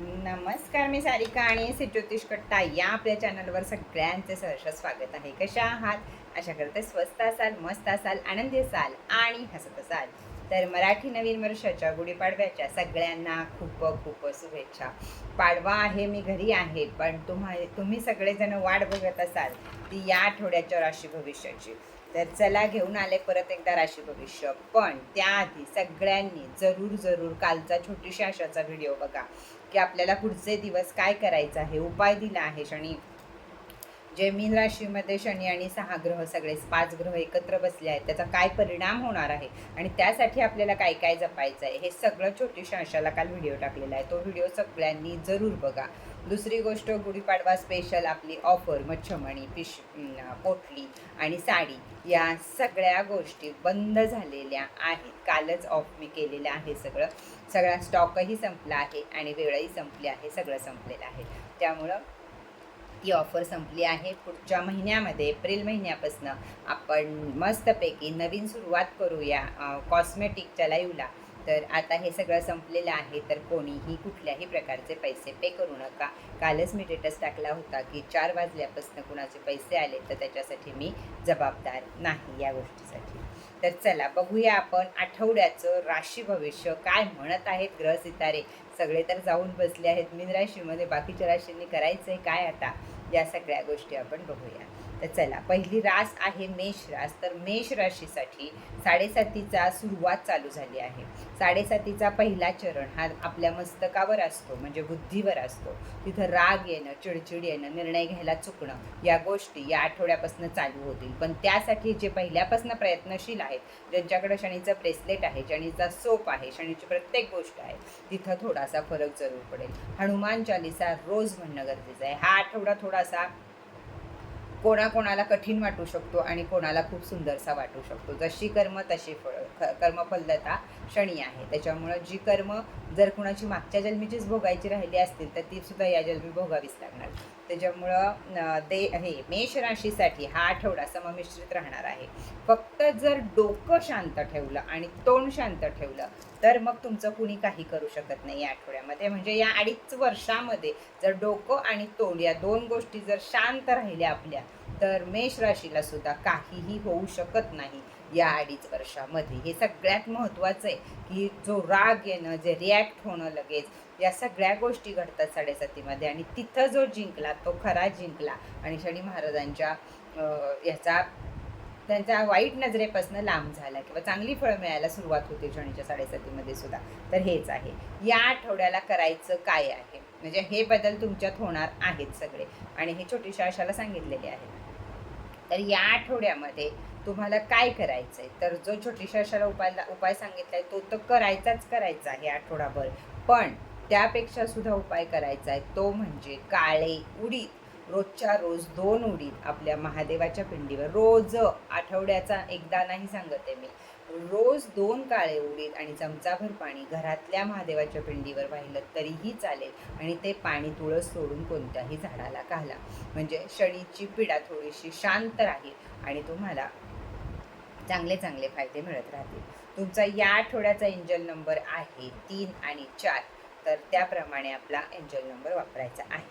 नमस्कार मी सारिका आणि श्री ज्योतिष कट्टा या आपल्या चॅनलवर सगळ्यांचे सहर्ष स्वागत आहे. कशा आहात? अशा करते स्वस्त असाल मस्त असाल आनंदी असाल आणि हसत असाल. तर मराठी नवीन वर्षाच्या गुढीपाडव्याच्या सगळ्यांना खूप खूप शुभेच्छा. पाडवा आहे मी घरी आहे पण तुम्हा तुम्ही सगळेजण वाट बघत असाल ती या आठवड्याच्या राशी भविष्याची. तर चला घेऊन आले परत एकदा राशी भविष्य. पण त्याआधी सगळ्यांनी जरूर जरूर कालचा छोटीशा अशाचा व्हिडिओ बघा. की आपल्याला पुढचे दिवस काय करायचं आहे उपाय दिला आहे शनी. जे मीन राशीमध्ये शनी आणि सहा ग्रह सगळेच पाच ग्रह एकत्र बसले आहेत त्याचा काय परिणाम होणार आहे आणि त्यासाठी आपल्याला काय काय जपायचं आहे हे सगळं छोटीशा अशाला काल व्हिडिओ टाकलेला आहे. तो व्हिडिओ सगळ्यांनी जरूर बघा. दुसरी गोष्ट गुढीपाडवा स्पेशल आपली ऑफर मच्छमणी पिश पोटली आणि साडी या सगळ्या गोष्टी बंद झालेल्या आहेत. कालच ऑफ मी केलेलं आहे सगळं. सगळा स्टॉकही संपला आहे आणि वेळही संपली आहे सगळं संपलेलं आहे. त्यामुळं ती ऑफर संपली आहे. पुढच्या महिन्यामध्ये एप्रिल महिन्यापासून आपण मस्तपैकी नवीन सुरुवात करूया कॉस्मेटिकच्या लाईव्हला तर आता हे सगळं संपलेलं आहे तर कोणीही कुठल्याही प्रकारचे पैसे पे करू नका. कालच मी स्टेटस टाकला होता की चार वाजल्यापासून कुणाचे पैसे आले तर त्याच्यासाठी मी जबाबदार नाही या गोष्टीसाठी. तर चला बघूया आपण आठवड्याचं राशी भविष्य काय म्हणत आहेत ग्रह सितारे. सगळे तर जाऊन बसले आहेत. मीन राशीमध्ये बाकीच्या राशींनी करायचं आहे काय आता? या सगळ्या गोष्टी आपण बघूया. तर चला पहिली रास आहे मेष रास. तर मेष राशीसाठी साडेसातीचा सुरुवात चालू झाली आहे. साडेसातीचा पहिला चरण हा आपल्या मस्तकावर असतो म्हणजे बुद्धीवर असतो. तिथं राग येणं चिडचिड येणं निर्णय घ्यायला चुकणं या गोष्टी या आठवड्यापासून चालू होतील. पण त्यासाठी जे पहिल्यापासून प्रयत्नशील आहेत ज्यांच्याकडे शनीचं ब्रेसलेट आहे शनीचा सोप आहे शनीची प्रत्येक गोष्ट आहे तिथं थोडासा फरक जरूर पडेल. हनुमान चालिसा रोज म्हणणं गरजेचं आहे. हा आठवडा थोडासा कोणाकोणाला कठीण वाटू शकतो आणि कोणाला खूप सुंदरसा वाटू शकतो. जशी कर्म तशी फळ ख- कर्मफलदता क्षणी आहे. त्याच्यामुळं जी कर्म जर कुणाची मागच्या जन्मीचीच भोगायची राहिली असतील तर ती सुद्धा या जन्मी भोगावीच लागणार. त्याच्यामुळं ते हे मेष राशीसाठी हा आठवडा सममिश्रित राहणार आहे. फक्त जर डोकं शांत ठेवलं आणि तोंड शांत ठेवलं तर मग तुमचं कुणी काही करू शकत नाही या आठवड्यामध्ये. म्हणजे या अडीच वर्षामध्ये जर डोकं आणि तोंड या दोन गोष्टी जर शांत राहिल्या आपल्या तर मेष राशीला सुद्धा काहीही होऊ शकत नाही. या अडीच वर्षामध्ये. हे सगळ्यात महत्त्वाचं आहे की जो राग येणं जे रिॲक्ट होणं लगेच या सगळ्या गोष्टी घडतात साडेसातीमध्ये. आणि तिथं जो जिंकला तो खरा जिंकला आणि शनी महाराजांच्या याचा त्यांच्या वाईट नजरेपासून लांब झाला किंवा चांगली फळं मिळायला सुरुवात होते शनीच्या साडेसातीमध्ये सुद्धा. तर हेच आहे. या आठवड्याला करायचं काय आहे? म्हणजे हे बदल तुमच्यात होणार आहेत सगळे. आणि हे छोटीशा आशाला सांगितलेले आहे. तर या आठवड्यामध्ये तुम्हाला काय करायचं आहे तर जो छोटीशा आशाला उपाय उपाय सांगितला आहे तो तर करायचाच करायचा आहे आठवडाभर. पण त्यापेक्षा सुद्धा उपाय करायचा आहे तो म्हणजे काळे उडीद. रोजच्या रोज दोन उडीद आपल्या महादेवाच्या पिंडीवर. रोज आठवड्याचा एकदा नाही सांगते मी. रोज दोन काळे उडीद आणि चमचाभर पाणी घरातल्या महादेवाच्या पिंडीवर वाहिलं तरीही चालेल आणि ते पाणी तुळस सोडून कोणत्याही झाडाला घाला. म्हणजे शनीची पिडा थोडीशी शांत राहील आणि तुम्हाला चांगले चांगले फायदे मिळत राहतील. तुमचा या आठवड्याचा एंजल नंबर आहे तीन आणि चार. तर त्याप्रमाणे आपला एंजल नंबर वापरायचा आहे.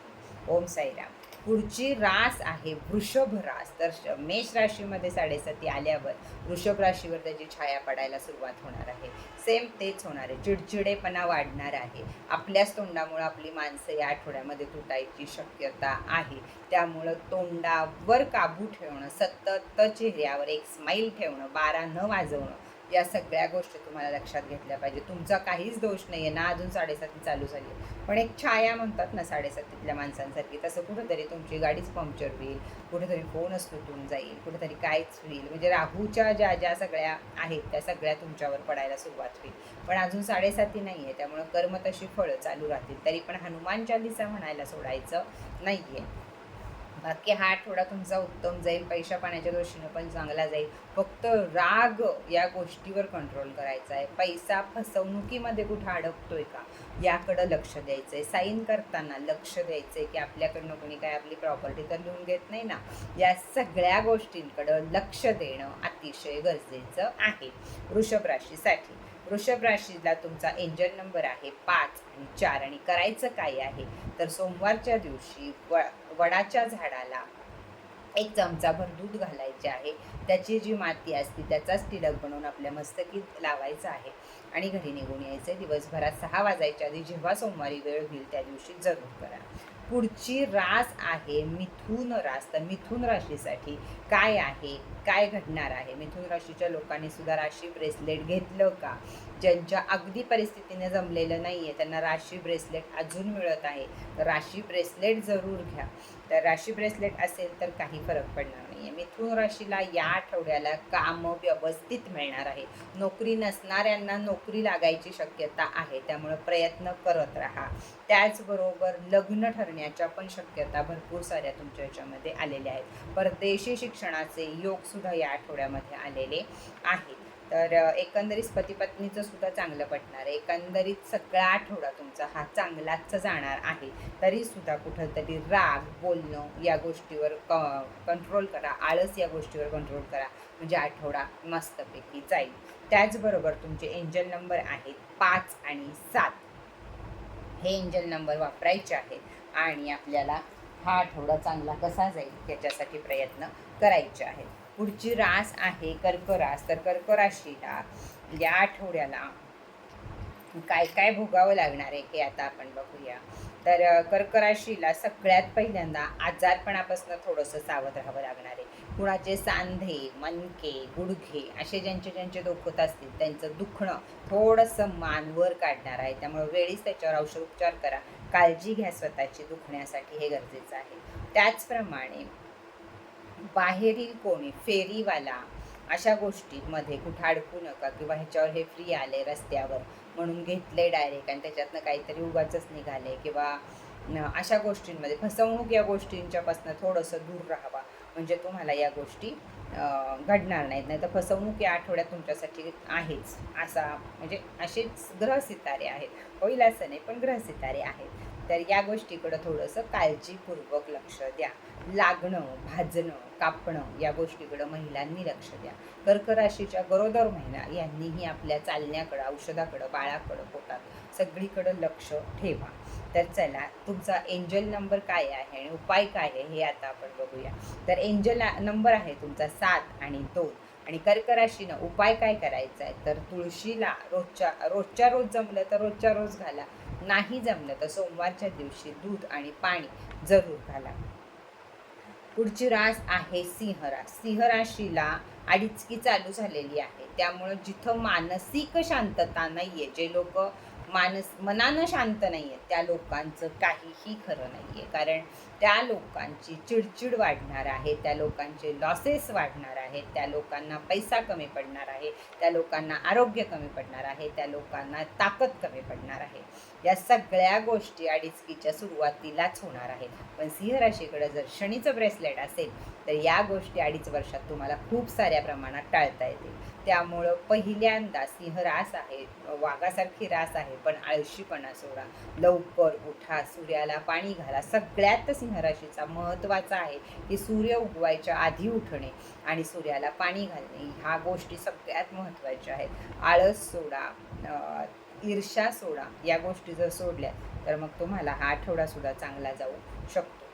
ओम साईराम. पुढची रास आहे वृषभ रास. तर श- मेष राशीमध्ये साडेसाती आल्यावर वृषभ राशीवर त्याची छाया पडायला सुरुवात होणार आहे. सेम तेच होणार आहे. चिडचिडेपणा वाढणार आहे. आपल्याच तोंडामुळं आपली माणसं या आठवड्यामध्ये तुटायची शक्यता आहे. त्यामुळं तोंडावर काबू ठेवणं सतत चेहऱ्यावर एक स्माईल ठेवणं बारा न वाजवणं या सगळ्या गोष्टी तुम्हाला लक्षात घेतल्या पाहिजे. तुमचा काहीच दोष नाही आहे ना अजून साडेसाती चालू झाली. आहे. पण एक छाया म्हणतात ना साडेसातीतल्या माणसांसारखी. तसं कुठंतरी तुमची गाडीच पंक्चर होईल. कुठंतरी फोनच तुटून जाईल. कुठंतरी काहीच होईल. म्हणजे राहूच्या ज्या ज्या सगळ्या आहेत त्या सगळ्या तुमच्यावर पडायला सुरुवात होईल. पण अजून साडेसाती नाही आहे त्यामुळं कर्म तशी फळं चालू राहतील. तरी पण हनुमान चालिसा म्हणायला सोडायचं नाही आहे बाकी हा आठवडा तुमचा उत्तम जाईल पैशा पाण्याच्या दृष्टीनं पण चांगला जाईल. फक्त राग या गोष्टीवर कंट्रोल करायचा आहे. पैसा फसवणुकीमध्ये कुठं अडकतोय का? याकडं लक्ष द्यायचं आहे साईन करताना लक्ष द्यायचं आहे की आपल्याकडनं कोणी काय आपली प्रॉपर्टी तर लिहून घेत नाही ना? या सगळ्या गोष्टींकडं लक्ष देणं अतिशय गरजेचं आहे. वृषभ राशीसाठी. वृषभ राशीला तुमचा एंजल नंबर आहे पाच आणि चार. आणि करायचं काय आहे? तर सोमवारच्या दिवशी व वडाच्या झाडाला एक चमचाभर दूध घालायचे आहे. त्याची जी माती असते त्याचाच तिलक बनवून आपल्या मस्तकीत लावायचं आहे. आणि घरी निघून यायचे. दिवसभरात सहा वाजायच्या आधी जेव्हा सोमवारी वेळ होईल त्या दिवशी जरूर करा. पुढची रास आहे मिथून रास. तर मिथून राशीसाठी काय आहे? काय घडणार आहे? मिथून राशीच्या लोकांनी सुद्धा राशी ब्रेसलेट घेतलं का? ज्यांच्या अगदी परिस्थितीने जमलेलं नाही आहे त्यांना राशी ब्रेसलेट अजून मिळत आहे. तर राशी ब्रेसलेट जरूर घ्या. तर राशी ब्रेसलेट असेल तर काही फरक पडणार नाही आहे मिथुन राशीला या आठवड्याला काम व्यवस्थित मिळणार आहे. नोकरी नसणाऱ्यांना नोकरी लागायची शक्यता आहे त्यामुळे प्रयत्न करत राहा. त्याचबरोबर लग्न ठरण्याच्या पण शक्यता भरपूर साऱ्या तुमच्या ह्याच्यामध्ये आलेल्या आहेत. परदेशी शिक्षणाचे योगसुद्धा या आठवड्यामध्ये आलेले आहेत. तर एकंदरीत पती पत्नीचं सुद्धा चांगलं पटणार आहे. एकंदरीत सगळा आठवडा तुमचा हा चांगलाच जाणार आहे. तरी सुद्धा कुठंतरी राग बोलणं या गोष्टीवर क कंट्रोल करा. आळस या गोष्टीवर कंट्रोल करा. म्हणजे आठवडा मस्तपैकी जाईल. त्याचबरोबर तुमचे एंजल नंबर आहेत पाच आणि सात. हे एंजल नंबर वापरायचे आहेत आणि आपल्याला हा आठवडा चांगला कसा जाईल याच्यासाठी प्रयत्न करायचे आहेत. पुढची रास आहे कर्करास. तर कर्कराशीला या आठवड्याला काय काय भोगावं लागणार आहे हे आता आपण बघूया. तर कर्कराशीला सगळ्यात पहिल्यांदा आजारपणापासून थोडंसं सावध राहावं लागणार आहे. कुणाचे सांधे मनके गुडघे असे ज्यांचे ज्यांचे दुखत असतील त्यांचं दुखणं थोडंसं मानवर काढणार आहे. त्यामुळे वेळीच त्याच्यावर औषधोपचार करा. काळजी घ्या स्वतःची दुखण्यासाठी हे गरजेचं आहे. त्याचप्रमाणे बाहेरील कोणी फेरीवाला अशा गोष्टींमध्ये कुठं अडकू नका किंवा ह्याच्यावर हे फ्री आले रस्त्यावर म्हणून घेतले डायरेक्ट आणि त्याच्यातनं काहीतरी उगाचच निघाले किंवा अशा गोष्टींमध्ये फसवणूक या गोष्टींच्यापासून थोडंसं दूर राहावा. म्हणजे तुम्हाला या गोष्टी घडणार नाहीत. नाही तर फसवणूक या आठवड्यात तुमच्यासाठी आहेच. असा म्हणजे असेच ग्रहसितारे आहेत. होईल असं नाही पण ग्रहसितारे आहेत. तर या गोष्टीकडं थोडंसं काळजीपूर्वक लक्ष द्या. लागणं भाजणं कापणं या गोष्टीकडं महिलांनी लक्ष द्या. कर्क राशीच्या गरोदर महिला यांनीही आपल्या चालण्याकडं औषधाकडं बाळाकडं पोटात सगळीकडं लक्ष ठेवा. तर चला तुमचा एंजल नंबर काय आहे आणि उपाय काय आहे हे आता आपण बघूया. तर एंजल नंबर आहे तुमचा सात आणि दोन. आणि कर्क राशीनं उपाय काय करायचा आहे तर तुळशीला रोजच्या रोजच्या रोज जमलं तर रोजच्या रोज घाला. नाही जमलं तर सोमवारच्या दिवशी दूध आणि पाणी जरूर घाला. पुढची रास आहे सिंहरास. सिंहराशीला अडीचकी चालू झालेली आहे. त्यामुळं जिथं मानसिक शांतता नाहीये जे लोक मानस मनानं शांत नाही आहे त्या लोकांचं काहीही खरं नाही आहे कारण त्या लोकांची चिडचिड वाढणार आहे त्या लोकांचे लॉसेस वाढणार आहेत त्या लोकांना पैसा कमी पडणार आहे त्या लोकांना आरोग्य कमी पडणार आहे त्या लोकांना ताकद कमी पडणार आहे. या सगळ्या गोष्टी अडीचकीच्या सुरुवातीलाच होणार आहेत. पण सिंहराशीकडं जर शनीचं ब्रेसलेट असेल तर या गोष्टी अडीच वर्षात तुम्हाला खूप साऱ्या प्रमाणात टाळता येतील. त्यामुळं पहिल्यांदा सिंह रास आहे वाघासारखी रास आहे पण आळशीपणा सोडा लवकर उठा सूर्याला पाणी घाला सगळ्यात सिंहराशीचा महत्त्वाचा आहे की सूर्य उगवायच्या आधी उठणे आणि सूर्याला पाणी घालणे ह्या गोष्टी सगळ्यात महत्त्वाच्या आहेत. आळस सोडा ईर्षा सोडा या गोष्टी जर सोडल्या तर मग तुम्हाला हा आठवडासुद्धा चांगला जाऊ शकतो.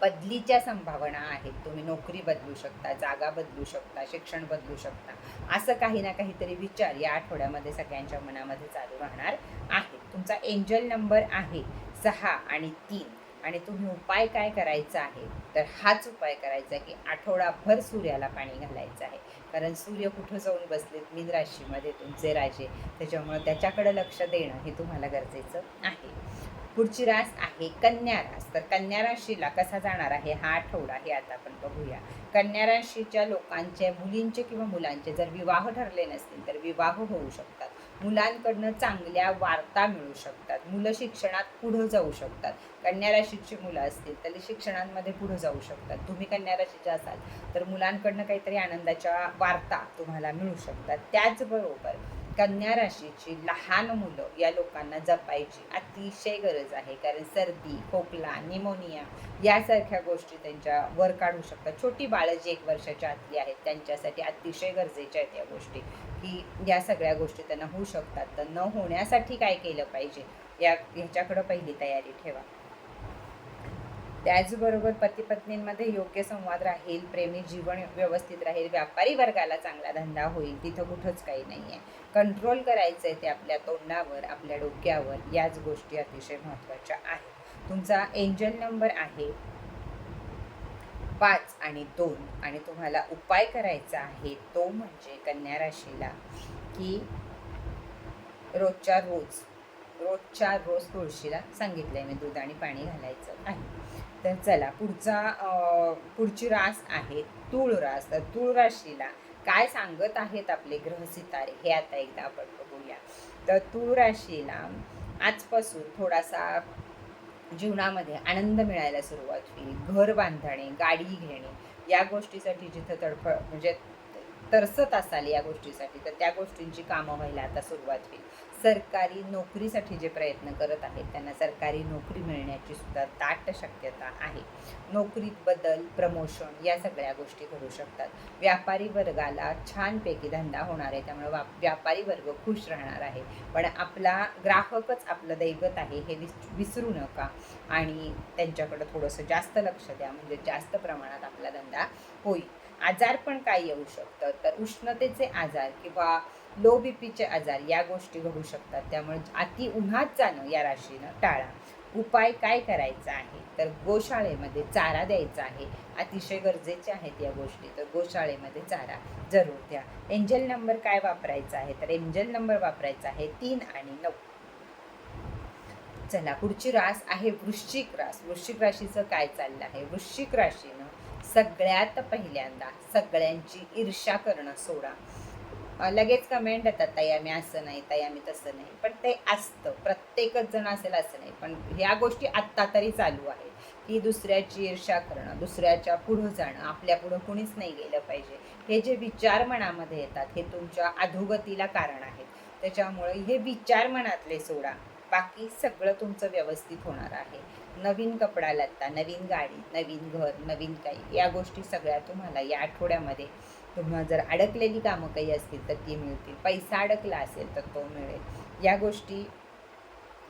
बदलीच्या संभावना आहेत. तुम्ही नोकरी बदलू शकता जागा बदलू शकता शिक्षण बदलू शकता असं काही ना काहीतरी विचार या आठवड्यामध्ये सगळ्यांच्या मनामध्ये चालू राहणार आहे तुमचा एंजल नंबर आहे सहा आणि तीन. आणि तुम्ही उपाय काय करायचा आहे? तर हाच उपाय करायचा आहे की आठवडाभर सूर्याला पाणी घालायचं आहे. कारण सूर्य कुठं जाऊन बसलेत? मीन राशीमध्ये तुमचे राजे. त्याच्यामुळं त्याच्याकडे लक्ष देणं हे तुम्हाला गरजेचं आहे. पुढची रास आहे कन्या रास. तर कन्या राशीला कसा जाणार आहे? हा आठवडा हे आता आपण बघूया. कन्या राशीच्या लोकांचे मुलींचे किंवा मुलांचे जर विवाह ठरले नसतील तर विवाह होऊ शकतात. मुलांकडनं चांगल्या वार्ता मिळू शकतात. मुलं शिक्षणात पुढं जाऊ शकतात. कन्या राशीची मुलं असतील तर शिक्षणांमध्ये पुढं जाऊ शकतात. तुम्ही कन्या राशीच्या असाल तर मुलांकडनं काहीतरी आनंदाच्या वार्ता तुम्हाला मिळू शकतात. त्याचबरोबर कन्या राशीची लहान मुलं या लोकांना जपायची अतिशय गरज आहे. कारण सर्दी खोकला निमोनिया यासारख्या गोष्टी त्यांच्या वर काढू शकतात. छोटी बाळं जी एक वर्षाच्या आतली आहेत त्यांच्यासाठी अतिशय गरजेच्या आहेत या गोष्टी. की या सगळ्या गोष्टी त्यांना होऊ शकतात. तर न होण्यासाठी काय केलं पाहिजे? या ह्याच्याकडं पहिली तयारी ठेवा. त्याचबरोबर पती पत्नींमध्ये योग्य संवाद राहील प्रेमी जीवन व्यवस्थित राहील व्यापारी वर्गाला चांगला धंदा होईल तिथं कुठंच काही नाही आहे कंट्रोल करायचं आहे ते आपल्या तोंडावर आपल्या डोक्यावर याच गोष्टी अतिशय महत्त्वाच्या आहेत. तुमचा एंजल नंबर आहे पाच आणि दोन आणि तुम्हाला उपाय करायचा आहे तो म्हणजे कन्या राशीला की रोजच्या रोज रोजच्या रोज तुळशीला सांगितलं आहे मी दूध आणि पाणी घालायचं आहे. तर चला पुढचा पुढची रास आहे तूळ रास. तर तूळ राशीला काय सांगत आहेत आपले ग्रह सितारे? हे आता एकदा आपण बघूया. तर तूळ राशीला आजपासून थोडासा जीवनामध्ये आनंद मिळायला सुरुवात होईल. घर बांधणे गाडी घेणे या गोष्टीसाठी जिथं तडफड म्हणजे तरसत असाल या गोष्टीसाठी तर त्या गोष्टींची कामं व्हायला आता सुरुवात होईल. सरकारी नोकरीसाठी जे प्रयत्न करत आहेत त्यांना सरकारी नोकरी मिळण्याची सुद्धा दाट शक्यता आहे. नोकरीत बदल प्रमोशन या सगळ्या गोष्टी घडू शकतात. व्यापारी वर्गाला छानपैकी धंदा होणार आहे त्यामुळे वा व्यापारी वर्ग खुश राहणार आहे. पण आपला ग्राहकच आपलं दैवत आहे हे विस विसरू नका. आणि त्यांच्याकडं थोडंसं जास्त लक्ष द्या म्हणजे जास्त प्रमाणात आपला धंदा होईल. आजार पण काय येऊ शकतं तर उष्णतेचे आजार किंवा लो बी पीचे आजार या गोष्टी घडू शकतात. त्यामुळे अति उन्हात जाणं या राशीनं टाळा. उपाय काय करायचा आहे? तर गोशाळेमध्ये चारा द्यायचा आहे. अतिशय गरजेचे आहेत या गोष्टी. तर गोशाळेमध्ये चारा जरूर द्या. एंजल नंबर काय वापरायचा आहे? तर एंजल नंबर वापरायचा आहे तीन आणि नऊ. चला पुढची रास आहे वृश्चिक रास. वृश्चिक राशीचं काय चाललं आहे? वृश्चिक राशीनं सगळ्यात पहिल्यांदा सगळ्यांची ईर्ष्या करणं सोडा. लगेच कमेंट येतात ताई आम्ही असं नाही ताई आम्ही तसं नाही. पण ते असतं. प्रत्येकच जण असेल असं नाही. पण ह्या गोष्टी आत्ता तरी चालू आहेत. की दुसऱ्याची ईर्ष्या करणं दुसऱ्याच्या पुढं जाणं आपल्या पुढं कुणीच नाही गेलं पाहिजे. हे जे विचार मनामध्ये येतात हे तुमच्या अधोगतीला कारण आहेत. त्याच्यामुळे हे विचार मनातले सोडा. बाकी सगळं तुमचं व्यवस्थित होणार आहे. नवीन कपडा लत्ता नवीन गाडी नवीन घर नवीन काही या गोष्टी सगळ्या तुम्हाला या आठवड्यामध्ये तुम्हाला जर अडकलेली कामं काही असतील तर ती मिळतील. पैसा अडकला असेल तर तो मिळेल. या गोष्टी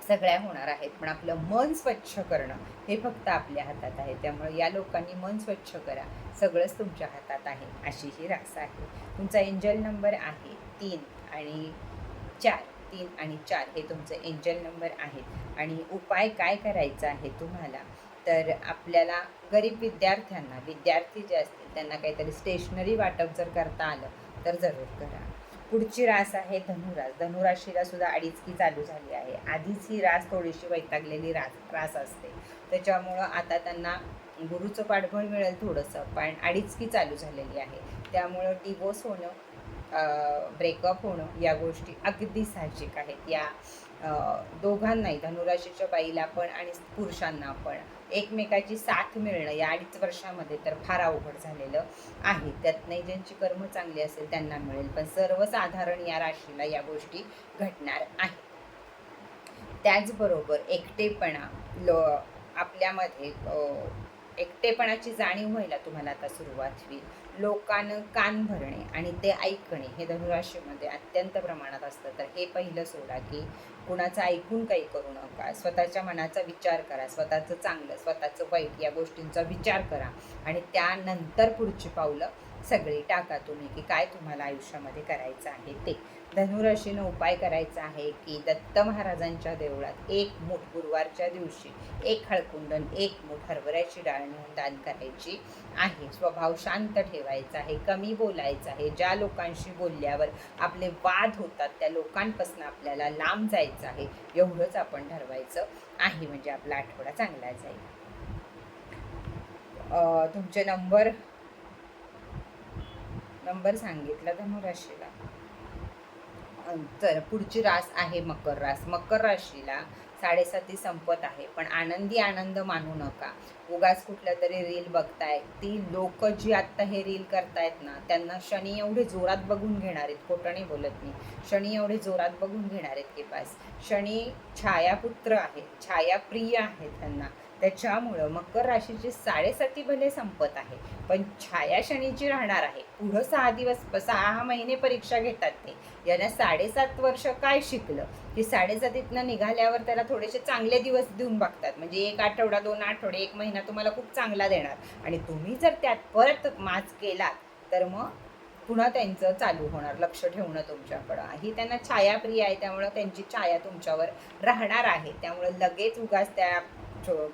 सगळ्या होणार आहेत. पण आपलं मन स्वच्छ करणं हे फक्त आपल्या हातात आहे. त्यामुळे या लोकांनी मन स्वच्छ करा. सगळंच तुमच्या हातात आहे. अशी ही रास आहे. तुमचा एंजल नंबर आहे तीन आणि चार. तीन आणि चार हे तुमचे एंजल नंबर आहेत आणि उपाय काय करायचा आहे तुम्हाला? तर आपल्याला गरीब विद्यार्थ्यांना विद्यार्थी जे असतील त्यांना काहीतरी स्टेशनरी वाटप जर करता आलं तर जरूर करा. पुढची रास आहे धनुरास. धनुराशीला सुद्धा अडीचकी चालू झाली आहे. आधीच ही रास थोडीशी वैतागलेली रास रास असते. त्याच्यामुळं आता त्यांना गुरुचं पाठबळ मिळेल थोडंसं पण अडीचकी चालू झालेली आहे. त्यामुळं डिवोर्स होणं ब्रेकअप होणं या गोष्टी अगदी साहजिक आहेत. या दोघांनाही धनुराशीच्या बाईला पण आणि पुरुषांना पण. एकमेकाची साथ मिळणं या अडीच वर्षामध्ये तर फार अवघड झालेलं आहे. त्यात नाही ज्यांची कर्म चांगली असेल त्यांना मिळेल पण सर्वसाधारण या राशीला या गोष्टी घडणार आहेत. त्याचबरोबर एकटेपणा ल आपल्यामध्ये एकटेपणाची जाणीव व्हायला तुम्हाला आता सुरुवात होईल. लोकांना कान भरणे आणि ते ऐकणे हे धनुराशीमध्ये अत्यंत प्रमाणात असतं. तर हे पहिलं सोडा की कुणाचं ऐकून काही करू नका. स्वतःच्या मनाचा विचार करा. स्वतःचं चांगलं स्वतःचं वाईट या गोष्टींचा विचार करा आणि त्यानंतर पुढची पावलं सगळी टाका तुम्ही की काय तुम्हाला आयुष्यामध्ये करायचं आहे ते. धनुराशीनं उपाय करायचा आहे की दत्त महाराजांच्या देवळात एक मूठ गुरुवारच्या दिवशी एक हळकुंडन एक मूठ हरभऱ्याची डाळ नेऊन दान करायची आहे. स्वभाव शांत ठेवायचा आहे कमी बोलायचं आहे. ज्या लोकांशी बोलल्यावर आपले वाद होतात त्या लोकांपासून आपल्याला लांब जायचं आहे एवढंच आपण ठरवायचं आहे. म्हणजे आपला आठवडा चांगला जाईल. तुमचे नंबर नंबर सांगितला धनुराशीला तर पुढची रास आहे मकर रास. मकर राशीला साडेसाती संपत आहे. पण आनंदी आनंद मानू नका. उगाच कुठल्या तरी रील बघताय. ती लोक जी आत्ता हे रील करतायत ना त्यांना शनी एवढे जोरात बघून घेणार आहेत. खोटं नाही बोलत मी. शनी एवढे जोरात बघून घेणार आहेत की पास शनी छायापुत्र आहेत छायाप्रिय आहेत त्यांना. त्याच्यामुळं मकर राशीची साडेसाती भले संपत आहे पण छाया शनीची राहणार आहे. पुढं सहा दिवस सहा महिने परीक्षा घेतात ते. याला साडेसात वर्ष काय शिकलं? की साडेसातीतनं निघाल्यावर त्याला थोडेसे चांगले दिवस देऊन बघतात. म्हणजे एक आठवडा दोन आठवडे एक महिना तुम्हाला खूप चांगला देणार. आणि तुम्ही जर त्यात परत माच केलात तर मग पुन्हा त्यांचं चालू होणार. लक्ष ठेवणं तुमच्याकडं. ही त्यांना छायाप्रिय आहे त्यामुळं त्यांची छाया तुमच्यावर राहणार आहे. त्यामुळं लगेच उगाच त्या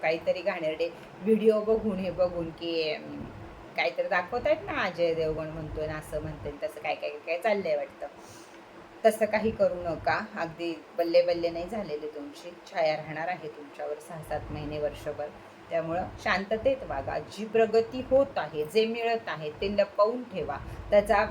काहीतरी घाणेरडे व्हिडिओ बघून हे बघून की काहीतरी दाखवत आहेत ना अजय देवगण म्हणतोय ना असं म्हणतोय तसं काय काय काय चाललंय वाटतं? तसं काही करू नका. अगदी बल्ले बल्ले नाही झालेले तुमची. छाया राहणार आहे तुमच्यावर सहा सात महिने वर्षभर. त्यामुळं शांततेत वागा. जी प्रगती होत आहे जे मिळत आहे ते लपवून ठेवा. त्याचा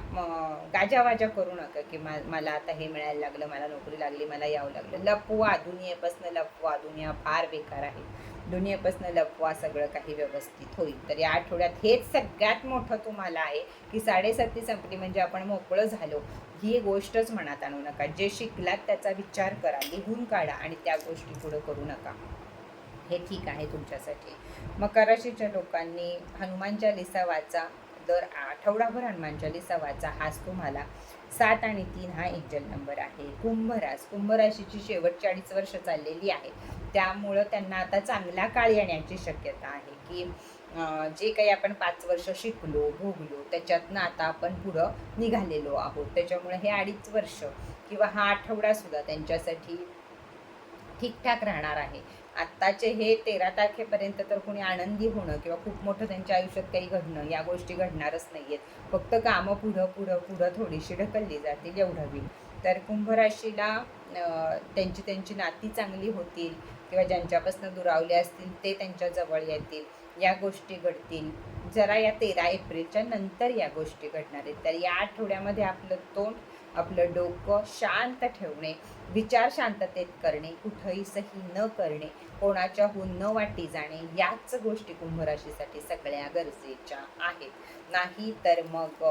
गाजावाजा करू नका की मा मला आता हे मिळायला लागलं मला नोकरी लागली मला यावं लागलं. लपवा. दुनियेपासून लपवा. दुनिया फार बेकार आहे. दुनियेपासून लपवा सगळं काही व्यवस्थित होईल. तर या आठवड्यात हेच सगळ्यात मोठं तुम्हाला आहे की साडेसाती संपली म्हणजे आपण मोकळं झालो. ही गोष्टच मनात आणू नका. जे शिकलात त्याचा विचार करा लिहून काढा आणि त्या गोष्टी पुढं करू नका. हे ठीक आहे तुमच्यासाठी. मकर राशीच्या लोकांनी हनुमान चालिसा वाचा दर आठवडाभर हनुमान चालिसा वाचा हाच तुम्हाला सात आणि तीन हा एंजल नंबर आहे. कुंभ कुंभराशीची कुंभ राशीची शेवटची अडीच वर्ष चाललेली आहे. त्यामुळं त्यांना आता चांगला काळ येण्याची शक्यता आहे की जे काही आपण पाच वर्ष शिकलो भोगलो त्याच्यातनं आता आपण पुढं निघालेलो आहोत. त्याच्यामुळे हे अडीच वर्ष किंवा हा आठवडा सुद्धा त्यांच्यासाठी ठीकठाक राहणार आहे. आत्ताचे हे तेरा तारखेपर्यंत तर कोणी आनंदी होणं किंवा खूप मोठं त्यांच्या आयुष्यात काही घडणं या गोष्टी घडणारच नाही आहेत फक्त कामं पुढं पुढं पुढं थोडीशी ढकलली जातील एवढं होईल तर कुंभराशीला त्यांची त्यांची नाती चांगली होतील किंवा ज्यांच्यापासून दुरावले असतील ते त्यांच्याजवळ येतील या गोष्टी घडतील. जरा या तेरा एप्रिलच्या नंतर या गोष्टी घडणार आहेत. तर या आठवड्यामध्ये आपलं तोंड आपलं डोकं शांत ठेवणे विचार शांततेत करणे कुठंही सही न करणे कोणाच्याहून न वाटी जाणे याच गोष्टी कुंभराशीसाठी सगळ्या गरजेच्या आहेत. नाही तर मग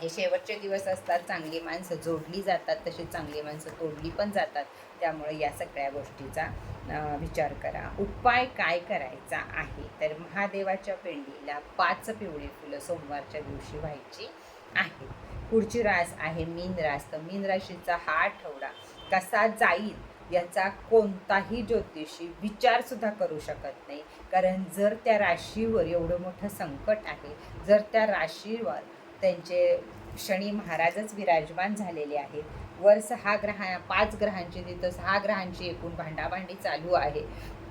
हे शेवटचे दिवस असतात चांगली माणसं जोडली जातात तशी चांगली माणसं तोडली पण जातात. त्यामुळे या सगळ्या गोष्टीचा विचार करा. उपाय काय करायचा आहे? तर महादेवाच्या पेंडीला पाच पिवळी फुलं सोमवारच्या दिवशी व्हायची. आहे. पुढची रास आहे मीन रास. तर मीन राशीचा हा आठवडा कसा जाईल याचा कोणताही ज्योतिषी विचारसुद्धा करू शकत नाही. कारण जर त्या राशीवर एवढं मोठं संकट आहे जर त्या राशीवर त्यांचे शनी महाराजच विराजमान झालेले आहेत वर सहा ग्रहा पाच ग्रहांची तिथं सहा ग्रहांची एकूण भांडाभांडी चालू आहे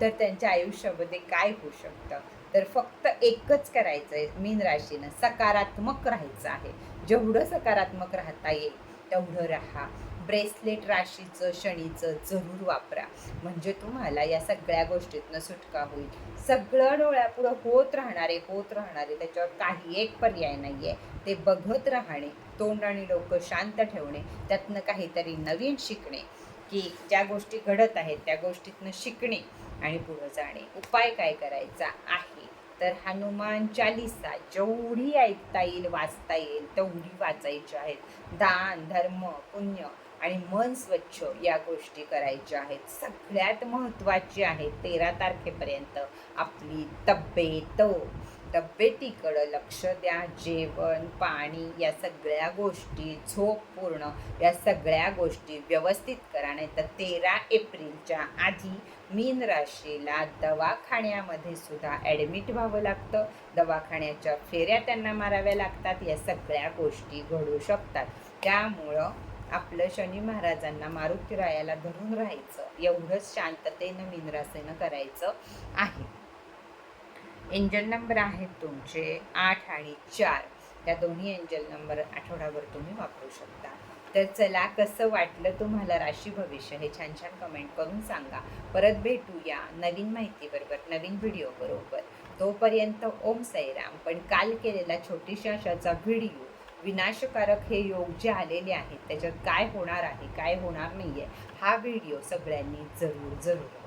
तर त्यांच्या आयुष्यामध्ये काय होऊ शकतं? तर फक्त एकच करायचं आहे मीन राशीनं. सकारात्मक राहायचं आहे. जेवढं सकारात्मक राहता येईल तेवढं राहा. ब्रेसलेट राशीचं शनीचं जरूर वापरा. म्हणजे तुम्हाला या सगळ्या गोष्टीतनं सुटका होईल. सगळं डोळ्यापुढं होत राहणारे होत राहणारे त्याच्यावर काही एक पर्याय नाही आहे ते बघत राहणे तोंड आणि डोकं शांत ठेवणे त्यातनं काहीतरी नवीन शिकणे की ज्या गोष्टी घडत आहेत त्या गोष्टीतनं शिकणे आणि पुढं जाणे. उपाय काय करायचा आहे? तर हनुमान चालिसा जेवढी ऐकता येईल वाचता येईल तेवढी वाचायची आहेत. दान धर्म पुण्य आणि मन स्वच्छ या गोष्टी करायच्या आहेत. सगळ्यात महत्त्वाची आहे तेरा तारखेपर्यंत आपली तब्येत. तब्येतीकडं लक्ष द्या. जेवण पाणी या सगळ्या गोष्टी झोप पूर्ण या सगळ्या गोष्टी व्यवस्थित करा. नाही तर तेरा एप्रिलच्या आधी मीन राशीला दवाखान्यामध्ये सुद्धा ॲडमिट व्हावं लागतं. दवाखान्याच्या फेऱ्या त्यांना माराव्या लागतात. या सगळ्या गोष्टी घडू शकतात. त्यामुळं आपलं शनी महाराजांना मारुतीरायाला धरून राहायचं. एवढंच शांततेनं मीन राशीनं करायचं आहे. एंजल नंबर आहेत तुमचे आठ आणि चार. त्या दोन्ही एंजल नंबर आठवडाभर तुम्ही वापरू शकता. तर चला कसं वाटलं तुम्हाला राशी भविष्य हे छान छान कमेंट करून सांगा. परत भेटूया नवीन माहितीबरोबर नवीन व्हिडिओ बरोबर. तोपर्यंत ओम साईराम. पण काल केलेला छोटीशा अशाचा व्हिडिओ विनाशकारक हे योग जे आलेले आहेत त्याच्यात काय होणार आहे काय होणार नाही आहे हा व्हिडिओ सगळ्यांनी जरूर जरूर